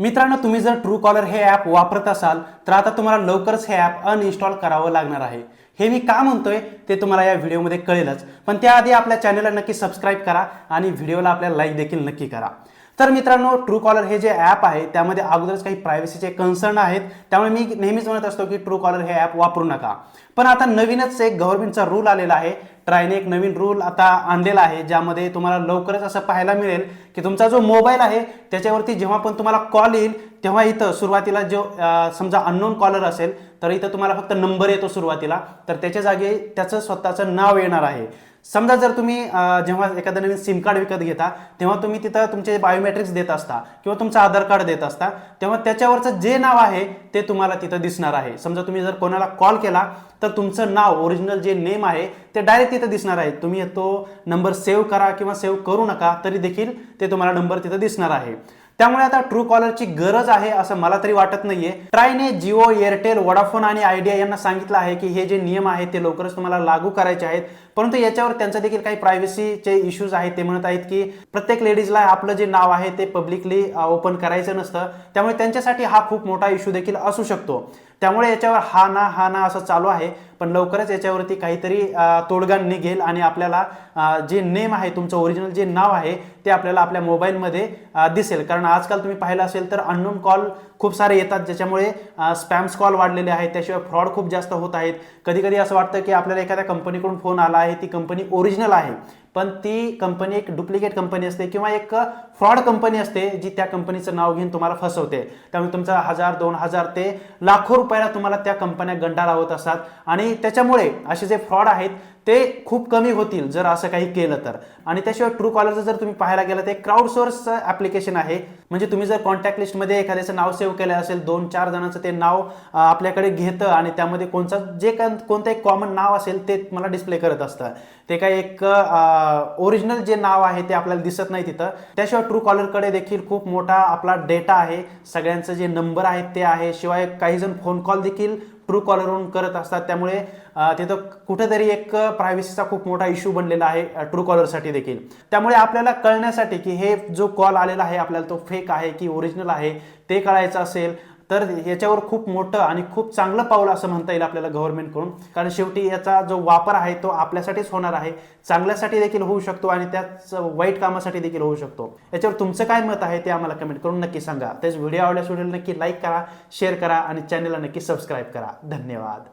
मित्रांनो तुम्ही जर ट्रू कॉलर हे ॲप वापरत असाल तर आता तुम्हाला लवकरच हे ॲप अनइन्स्टॉल करावं लागणार आहे. हे मी का म्हणतोय ते तुम्हाला या व्हिडिओमध्ये कळेलच. पण त्याआधी आपल्या चॅनलला नक्की सबस्क्राईब करा आणि व्हिडिओला आपल्या लाईक देखील नक्की करा. तर मित्रांनो ट्रू कॉलर हे जे ॲप आहे त्यामध्ये अगोदरच काही प्रायव्हसीचे कन्सर्न आहेत. त्यामुळे मी नेहमीच म्हणत असतो की ट्रू कॉलर हे ॲप वापरू नका. पण आता नवीनच एक गव्हर्नमेंटचा रूल आलेला आहे. ट्रायने एक नवीन रूल आता आणलेला आहे ज्यामध्ये तुम्हाला लवकरच असं पाहायला मिळेल की तुमचा जो मोबाईल आहे त्याच्यावरती जेव्हा पण तुम्हाला कॉल येईल तेव्हा इथं सुरुवातीला जो समजा अननोन कॉलर असेल तर इथं तुम्हाला फक्त नंबर येतो सुरुवातीला. तर त्याच्या जागी त्याचं स्वतःचं नाव येणार आहे. समजा जर तुम्ही जेव्हा एखादं नवीन सिम कार्ड विकत घेता तेव्हा तुम्ही तिथं तुमचे बायोमेट्रिक्स देत असता किंवा तुमचं आधार कार्ड देत असता तेव्हा त्याच्यावरचं जे नाव आहे ते तुम्हाला तिथं दिसणार आहे. समजा तुम्ही जर कोणाला कॉल केला तर तुमचं नाव ओरिजिनल जे नेम आहे ते डायरेक्ट तिथं दिसणार आहे. तुम्ही तो नंबर सेव्ह करा किंवा सेव्ह करू नका तरी देखील ते तुम्हाला नंबर तिथं दिसणार आहे. त्यामुळे आता ट्रू कॉलरची गरज आहे असं मला तरी वाटत नाहीये. ट्रायने जिओ एअरटेल वोडाफोन आणि आयडिया यांना सांगितलं आहे की हे जे नियम आहेत ते लवकरच तुम्हाला लागू करायचे आहेत. परंतु याच्यावर त्यांचं देखील काही प्रायव्हसीचे इश्यूज आहेत ते म्हणत आहेत की प्रत्येक लेडीजला आपलं जे नाव आहे ते पब्लिकली ओपन करायचं नसतं. त्यामुळे त्यांच्यासाठी हा खूप मोठा इश्यू देखील असू शकतो. त्यामुळे याच्यावर हा ना हा ना असं चालू आहे. पण लवकरच याच्यावरती काहीतरी तोडगा निघेल आणि आपल्याला जे नेम आहे तुमचं ओरिजिनल जे नाव आहे ते आपल्याला आपल्या मोबाईलमध्ये दिसेल. कारण आजकाल तुम्ही पाहिलं असेल तर अननोन कॉल खूप सारे येतात ज्याच्यामुळे स्पॅम्स कॉल वाढलेले आहेत. त्याशिवाय फ्रॉड खूप जास्त होत आहेत. कधी कधी असं वाटतं की आपल्याला एखाद्या कंपनीकडून फोन आला आहे ती कंपनी ओरिजिनल आहे. पण ती कंपनी एक डुप्लिकेट कंपनी असते किंवा एक फ्रॉड कंपनी असते जी त्या कंपनीचं नाव घेऊन तुम्हाला फसवते. त्यामुळे तुमचा हजार दोन हजार ते लाखो रुपयाला तुम्हाला त्या कंपन्या गंडा लावत असतात. आणि त्याच्यामुळे असे जे फ्रॉड आहेत ते खूप कमी होतील जर असं काही केलं तर. आणि त्याशिवाय ट्रू कॉलरचं जर तुम्ही पाहायला गेलं तर क्राऊड सोर्स ॲप्लिकेशन आहे. म्हणजे तुम्ही जर कॉन्टॅक्ट लिस्टमध्ये एखाद्याचं नाव सेव्ह केलं असेल दोन चार जणांचं ते नाव आपल्याकडे घेतं आणि त्यामध्ये कोणचं जे काय कोणतं एक कॉमन नाव असेल ते मला डिस्प्ले करत असतं. ते काही एक ओरिजिनल जे नाव आहे ते आपल्याला दिसत नाही तिथं. त्याशिवाय ट्रू कॉलरकडे देखील खूप मोठा आपला डेटा आहे. सगळ्यांचं जे नंबर आहेत ते आहे. शिवाय काही जण फोन कॉल देखील ट्रू कॉलरवरून करत असतात. त्यामुळे तिथं कुठेतरी एक प्रायव्हसीचा खूप मोठा इश्यू बनलेला आहे ट्रू कॉलरसाठी देखील. त्यामुळे आपल्याला कळण्यासाठी की हे जो कॉल आलेला आहे आपल्याला तो फेक आहे की ओरिजिनल आहे ते कळायचं असेल. तर याच्यावर खूप मोठं आणि खूप चांगलं पाऊल असं म्हणता येईल आपल्याला गव्हर्नमेंटकडून कारण शेवटी याचा जो वापर आहे तो आपल्यासाठीच होणार आहे. चांगल्यासाठी देखील होऊ शकतो आणि त्याच वाईट कामासाठी देखील होऊ शकतो. याच्यावर तुमचं काय मत आहे ते आम्हाला कमेंट करून नक्की सांगा. तेच व्हिडिओ आवडल्यास व्हिडिओला नक्की लाईक करा शेअर करा आणि चॅनलला नक्की सबस्क्राईब करा. धन्यवाद.